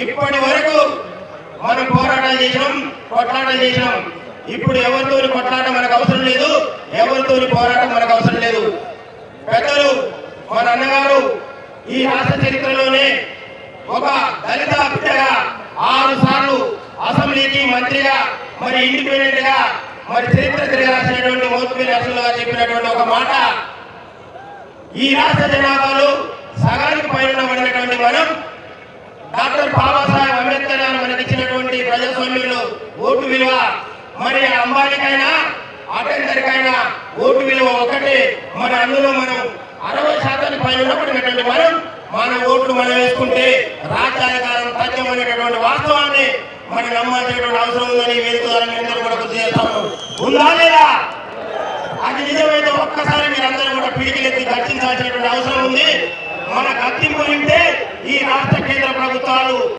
ఇప్పటి వరకు మనం పోరాటం చేసినాం కొట్లాటం చేసినాం. ఇప్పుడు ఎవరితోని కొట్లాట మనకు అవసరం లేదు ఎవరితోని పోరాటం మనకు అవసరం లేదు. పెద్దలు మన అన్నగారు ఈ రాష్ట్ర చరిత్రలోనే ఒక దళిత బిడ్డగా ఆరు సార్లు అసెంబ్లీకి మంత్రిగా మరి ఇండిపెండెంట్గా మరి చరిత్ర తిరగాల్సినటువంటి మోత్మీ నరసింహ గారు చెప్పినటువంటి ఒక మాట. ఈ రాష్ట్ర జనాభాలో సగానికి పైన పడినటువంటి మనం డాక్టర్ బాబాసాహెబ్ అంబేద్కర్ గారు మనకి ఇచ్చినటువంటి ప్రజాస్వామ్యంలో ఓటు విలువ మరి అంబానీకైనా అటెండర్కైనా ఓటు విలువ ఒకటి. మన అందులో మనం అరవై శాతానికి పైన ఉన్నప్పటికటువంటి మనం మన ఓట్లు మనం వేసుకుంటే రాజ్యాధికారం తథ్యమైనటువంటి వాస్తవాన్ని మనం నమ్మాల్సినటువంటి అవసరం ఉందని ఈ వేదిక ద్వారా అందరూ కూడా గుర్తు చేస్తాము. ఉందా లేదా? అది నిజమైతే ఒక్కసారి మీరందరూ కూడా పిడికిలెత్తి గర్తించాల్సినటువంటి అవసరం ఉంది. మన గర్తింపు రాష్ట్ర కేంద్ర ప్రభుత్వాలు